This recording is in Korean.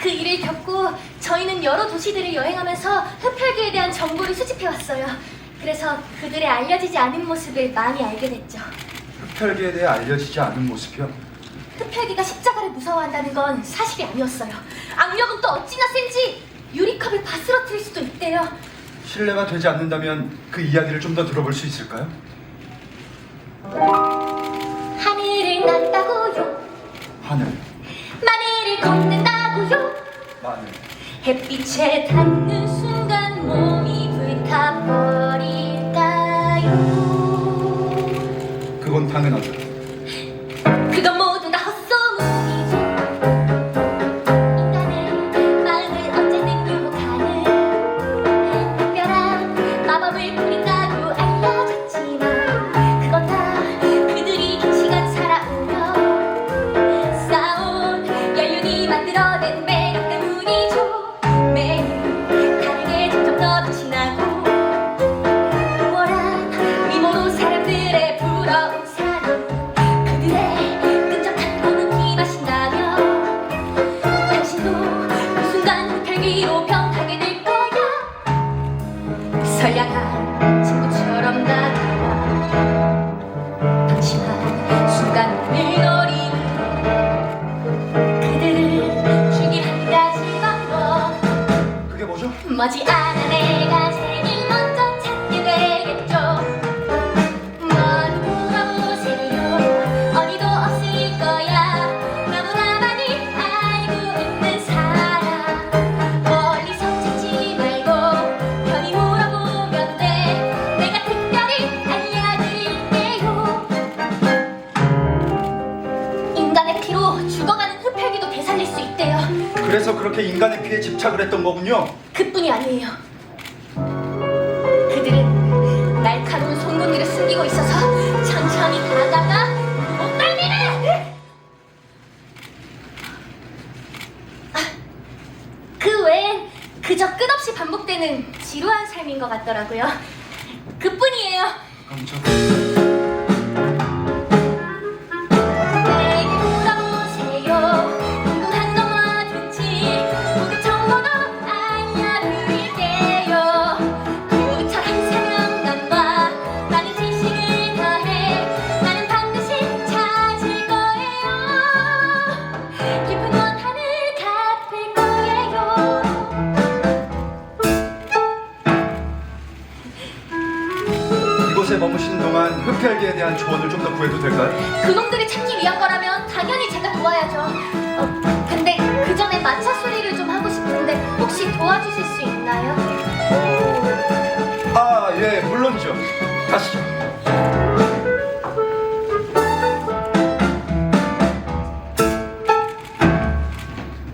그 일을 겪고 저희는 여러 도시들을 여행하면서 흡혈귀에 대한 정보를 수집해왔어요. 그래서 그들의 알려지지 않은 모습을 많이 알게 됐죠. 흡혈귀에 대해 알려지지 않은 모습이요. 흡혈귀가 십자가를 무서워한다는 건 사실이 아니었어요. 악력은 또 어찌나 센지 유리컵을 바스러뜨릴 수도 있대요. 신뢰가 되지 않는다면 그 이야기를 좀 더 들어볼 수 있을까요? 마늘. 햇빛에 닿는 순간 몸이 불타버릴까요? 그건 당연하죠. 뭐죠? 머지않아 내가 제일 먼저 찾게 되겠죠? 뭘 물어보세요? 어디도 없을 거야. 너무나 많이 알고 있는 사람. 멀리서 찾지 말고 편히 물어보면 돼. 내가 특별히 알려드릴게요. 인간의 피로 죽어가는 흡혈귀도 되살릴 수 있대요 그래서 그렇게 인간의 피에 집착을 했던 거군요. 그뿐이 아니에요. 그들은 날카로운 송곳니를 숨기고 있어서 천천히 가다가 목덜미를 아, 그 외엔 그저 끝없이 반복되는 지루한 삶인 것 같더라고요. 그뿐이에요. 깜짝. 이곳에 머무신 동안 흡혈귀에 대한 조언을 좀 더 구해도 될까요? 그놈들이 찾기 위한 거라면 당연히 제가 도와야죠. 어, 근데 그 전에 마차 소리를 좀 하고 싶은데 혹시 도와주실 수 있나요? 아, 예, 물론이죠. 가시죠.